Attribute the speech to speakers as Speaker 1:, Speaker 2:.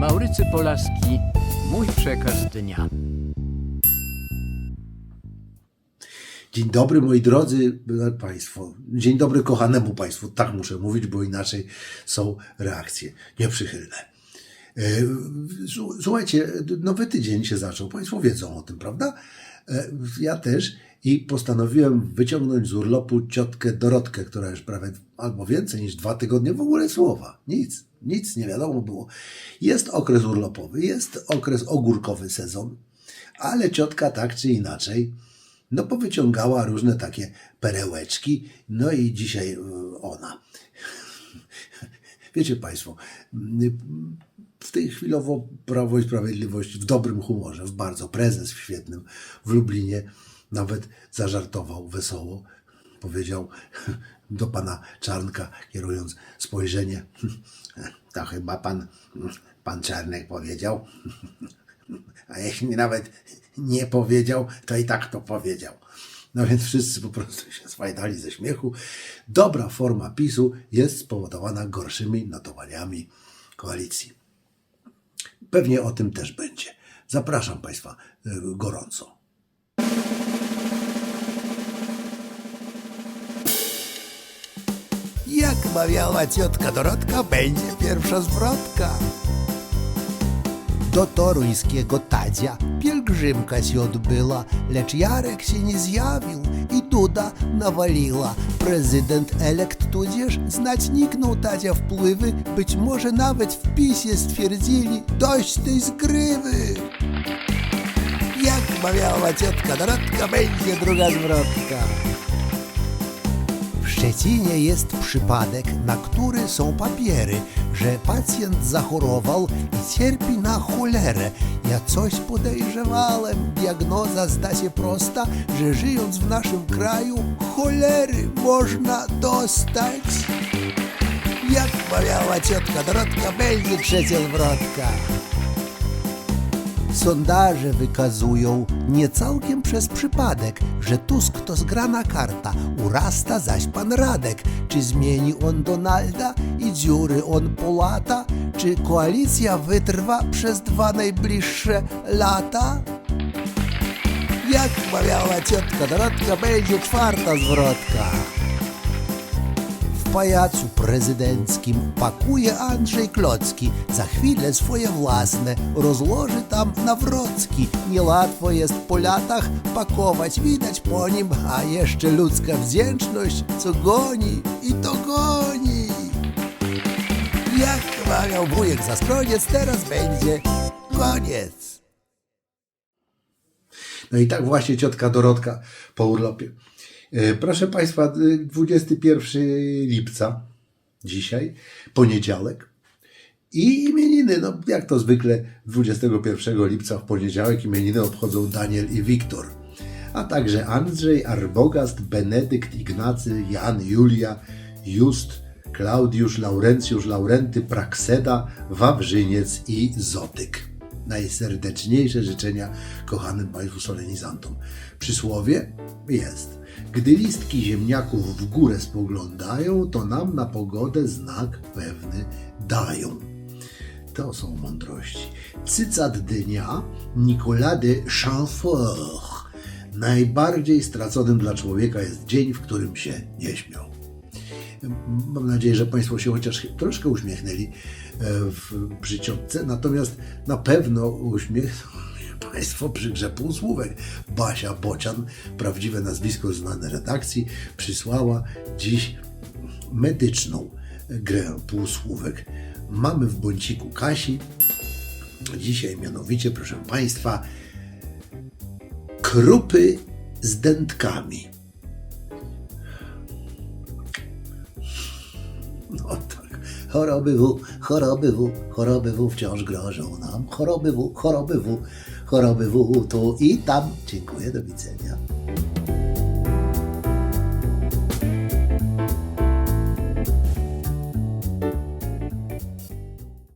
Speaker 1: Maurycy Polaski, mój przekaz dnia.
Speaker 2: Dzień dobry moi drodzy e, Państwo. Dzień dobry kochanemu Państwu. Tak muszę mówić, bo inaczej są reakcje nieprzychylne. E, słu- Słuchajcie, nowy tydzień się zaczął. Państwo wiedzą o tym, prawda? E, Ja też i postanowiłem wyciągnąć z urlopu ciotkę Dorotkę, która już prawie albo więcej niż dwa tygodnie w ogóle słowa. Nic, nic nie wiadomo było. Jest okres urlopowy, jest okres ogórkowy sezon, ale ciotka tak czy inaczej no powyciągała różne takie perełeczki, no i dzisiaj y, ona. Wiecie Państwo, w tej chwilowo Prawo i Sprawiedliwość w dobrym humorze, w bardzo prezes w świetnym w Lublinie nawet zażartował wesoło. Powiedział do pana Czarnka, kierując spojrzenie, to chyba pan, pan Czarnek powiedział. A jeśli nawet nie powiedział, to i tak to powiedział. No więc wszyscy po prostu się swajdali ze śmiechu. Dobra forma PiSu jest spowodowana gorszymi notowaniami koalicji. Pewnie o tym też będzie. Zapraszam Państwa y, gorąco.
Speaker 3: Jak mawiała ciotka Dorotka, będzie pierwsza zwrotka. Do toruńskiego Tadzia pielgrzymka się odbyła, lecz Jarek się nie zjawił nawaliła. Prezydent elekt tudzież znać niknął Tadzia wpływy, być może nawet w PiSie stwierdzili dość tej zgrywy. Jak mawiała ciotka Dorotka, będzie druga zwrotka. W Szczecinie jest przypadek, na który są papiery, że pacjent zachorował i cierpi na cholerę. Ja coś podejrzewałem, diagnoza zda się prosta, że żyjąc w naszym kraju cholery można dostać. Jak mawiała ciotka Dorotka, będzie trzecia zwrotka. Sondaże wykazują nie całkiem przez przypadek, że Tusk to zgrana karta, urasta zaś pan Radek. Czy zmieni on Donalda i dziury on polata? Czy koalicja wytrwa przez dwa najbliższe lata? Jak mawiała ciotka Dorotka, będzie czwarta zwrotka. W pajacu prezydenckim pakuje Andrzej Klocki. Za chwilę swoje własne rozłoży tam Nawrocki. Niełatwo jest po latach pakować, widać po nim, a jeszcze ludzka wdzięczność, co goni i to goni. Jak mawiał wujek Zastroniec, teraz będzie koniec.
Speaker 2: No i tak właśnie ciotka Dorotka po urlopie. E, Proszę Państwa, y, 21 lipca, dzisiaj, poniedziałek. I imieniny, no jak to zwykle 21 lipca w poniedziałek imieniny obchodzą Daniel i Wiktor. A także Andrzej, Arbogast, Benedykt, Ignacy, Jan, Julia, Just, Klaudiusz, Laurencjusz, Laurenty, Prakseda, Wawrzyniec i Zotyk. Najserdeczniejsze życzenia kochanym Państwu solenizantom. Przysłowie jest. Gdy listki ziemniaków w górę spoglądają, to nam na pogodę znak pewny dają. To są mądrości. Cycat dnia Nicolas de Chamfort. Najbardziej straconym dla człowieka jest dzień, w którym się nie śmiał. Mam nadzieję, że Państwo się chociaż troszkę uśmiechnęli e, w, przy ciotce, natomiast na pewno uśmiechną się Państwo przy grze półsłówek. Basia Bocian, prawdziwe nazwisko znane redakcji, przysłała dziś medyczną grę półsłówek. Mamy w bąciku Kasi. Dzisiaj mianowicie, proszę Państwa, krupy z dętkami. Choroby W, choroby W, choroby W wciąż grożą nam. Choroby W, choroby W, choroby W tu i tam. Dziękuję, do widzenia.